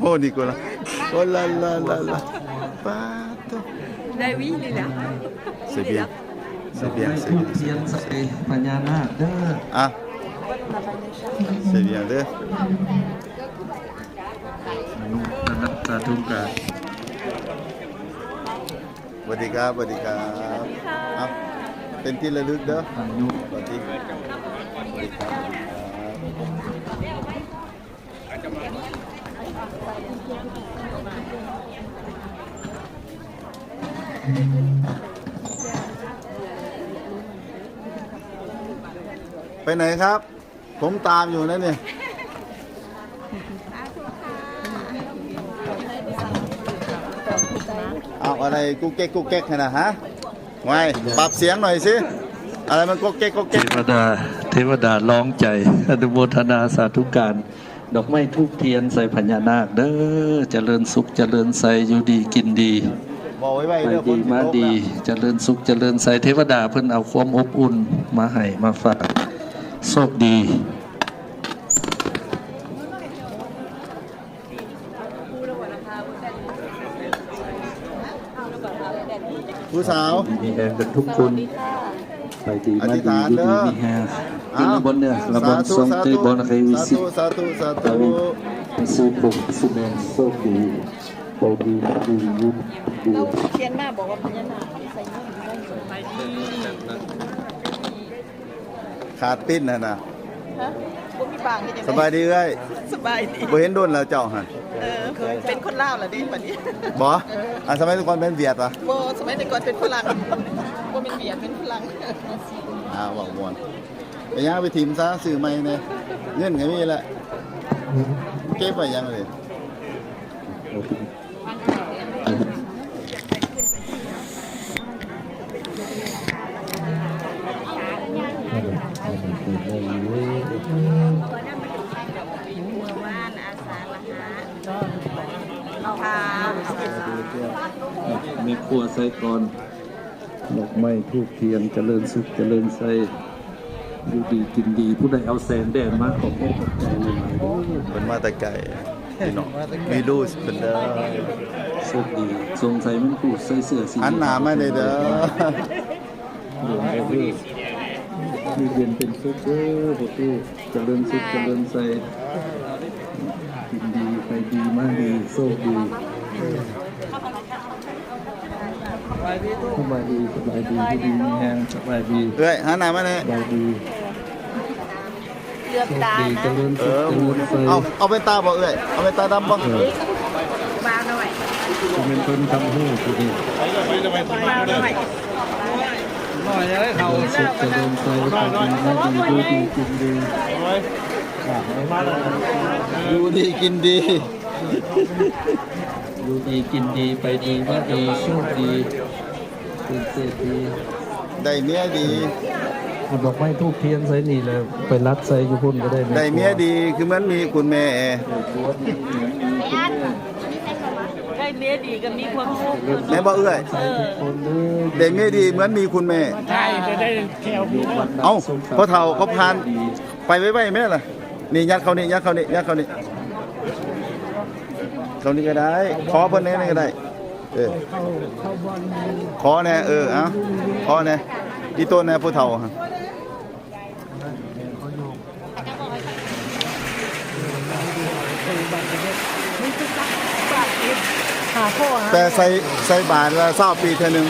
โอ้นี่กูละโอ้ละละละละป้าตัว Đây oui, il est là. c'est bien c'est bien ไม่ c'est ทูบ bien เทียนใส่พญานาคเด้ออะ c'est bien เด้อสาธุการสวัสดีครับสวัสดีครับอะเป็นที่ระลึกเด้ออายุสวัสดีครับสวัสดีครับสวัสดีครับ ไปไหนครับ ผมตามอยู่นะเนี่ยเอาอะไรกุ๊กเก๊กกุ๊กเก๊กนาดฮะไว้ปรับเสียงหน่อยสิอะไรมันกุ๊กเก๊กกุ๊กเทเก๊กวดาเทวดาร้องใจอนุโมทนาสาธุการ ดอกไม้ทูบเทียนใส่พญานาค เด้อเจริญสุขเจริญใสอยู่ดีกินดีบอกไว้ไว้ไปเรื่องดีคนมาที่ดีลบเจริญสุขเจริญใสเทวดาเพิ่นเอาความอบอุ่นมาให้มาฝากโชคดีนะผู้สาว มีแรงกันทุกคน ไปดีมาอธิษดีฐานอยู่เด้ดีอมีแฮง ขึ้นบนเนี่ยระบนทรงเตบนใครวิสาสิตธุสาธุสาตาธุวิสุภุสุเมนโชคดีไปดีมาดียุ่งดีเขียนมาบอกว่าพญานาคใส่เงินได้สบายดีขาดปิ้นนะนะฮะบ่มีบางที่จะสบายดีเอ้ยสบายดีบ่เห็นโดนแล้วเจ้าหันเออเป็นคนลาวเหรอเด้บัดนี้บ่อะสมัยทุกคนเป็นเวียดปะบ่สมัยแต่ก่อนเป็นฝรั่งบ่เป็นเบียดเป็นฝรั่งอ่าบอกมวน ไปย่างไปถิมซะซื้อใหม่เนี่ยเงินก็มีแหละเก็บไว้ยังเลยค่ะมีครัวใส่ก่อนดอกไม้ทูบเทียนเจริญสุขเจริญใส อยู่ดีกินดีผู้ใดเอาแสงแดดมาขอบคุณขอบใจหลายๆเป็นมาแต่ไก่พี่น้องมีลูกเป็นเด้อโชคดีสงสัยมันผูใส่เสื้อสีอันหนามาเลยเด้อหลวงพ่อเด้อมีเย็นเป็นสุขเด้อพ่อตู้เริญสุขเริญใส่กินดีไปดีมากดีโชคดี สบายดีสบายดีสบายดีผู้ดีมีแหงสบายดีเอ้ยหันหน้ามาเนี่ยสบายดีเลือกโชคตาดีนะเจริญเอสุขอเจริญใสเอาเอาเป็นตาบ่เอ้ยเอาเป็นตาดำบ่เออบางหน่อยจะเป็นคนทำหูผู้ดีบางหน่อยสุขเจริญใสไปดีมาดีดูดีกินดีดูดีกินดี ดูดีกินดีไปดีมาดีโชคดีเป็นเศรษฐีได้เมียดีเอาดอกไม้ทูบเทียนใส่นี่เลยไปรัดใส่อยู่พุ่นก็ได้ได้เมียดีคือมันมีคุณแม่ได้เมียดีก็มีความสุขแม่บ่เอ้ยใส่ทุกคนเด้อได้เมียดีเหมือนมีคุณแม่ใช่จะได้แถวมีเอ้าพ่อเฒ่าเขาพานไปไว้ไว้แม่ล่ะนี่ยัดเขานี่ยัดเขานี่ยัดเขานี่ เขานี่ก็ได้ ขอเพิ่นแน่นี่ก็ได้ เออ ขอแน่เออเอ้าขอแน่อีต้นแน่ผู้เฒ่าฮะหาพ่อแต่ใส่ใส่บาทละเศร้าปีเท่านึง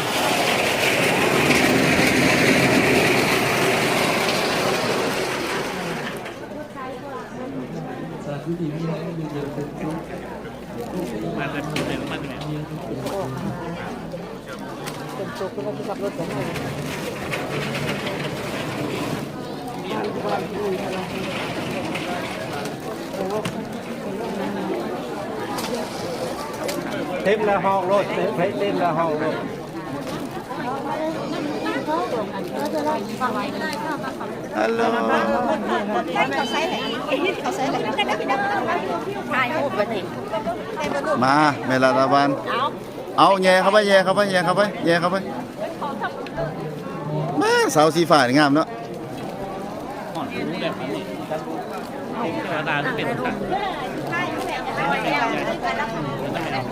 สาธุดีมีแรงมีเยอะเป็นทุก เป็นตัวก็ต้องขับรถของเรา เต็มและห้องรถเต็มเต็มและห้องรถฮัลโหลเขาใช้ไหนเขาใช้ไหนถ่ายรูปไปนี่มาเมลาตะวันเอาแย่เข้าไปแย่เข้าไปแย่เข้าไปแย่เข้าไปมาเสาสีฟ้างามเนาะธรรมดาเป็น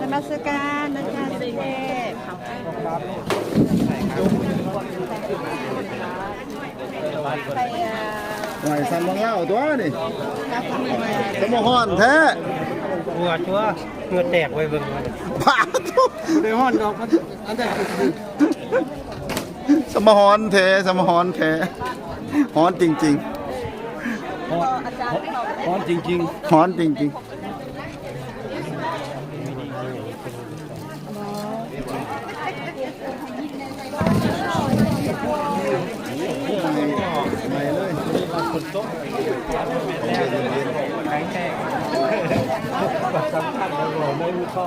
นมัสการอาจารย์เทพไปอะหน่อยสั่นบางเล่าตัวนี่สมฮ้อนแท้หัวชัวเหงื่อแตกไว้เบิ่งมันพาทุกไปห้อนดอกมันอันใดคือสมฮ้อนแท้สมฮ้อนแท้ ฮ้อนจริงห้อนจริงๆฮ้อนจริงๆไม่เลยๆคนโต๊ะแข็งแรงสำคัญเราบอกไม่รู้ข้อ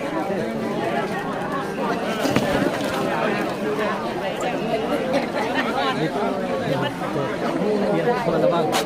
คนละบ้างกัน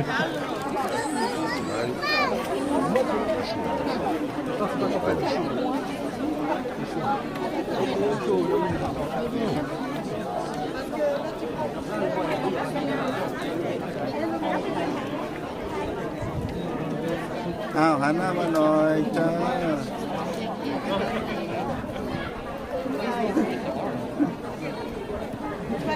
อ้าวหันหน้ามาหน่อยจ้า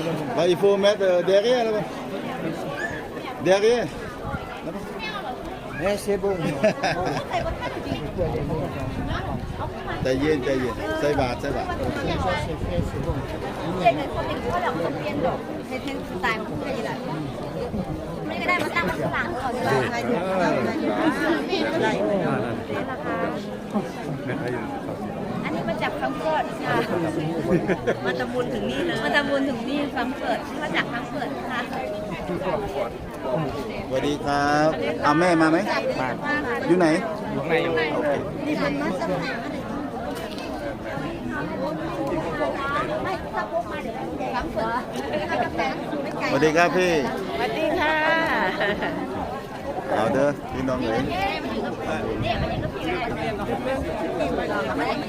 อะไรไม่ก็ได้มาตั้งมาข้างห ลังเขาจะได้ใครดูอันนี้มาจากฟังเฟิร์ตค่ะมาตะมุนถึงนี่เลยมาจากบุญถึงนี่ฟังเฟิร์ตมาจากฟังเฟิร์ตค่ะสวัสดีครับเอาแม่มาไหมอยู่ไหนอยู่ในอยู่โอเคนี่มันมาสมัครไม่ถ้าพกมาเดี๋ยวฟังเฟิร์ตให้กาแฟไม่ไกลสวัสดีครับพี่ สวัสดีค่ะ เอาเด้อพี่น้องเอ๋ย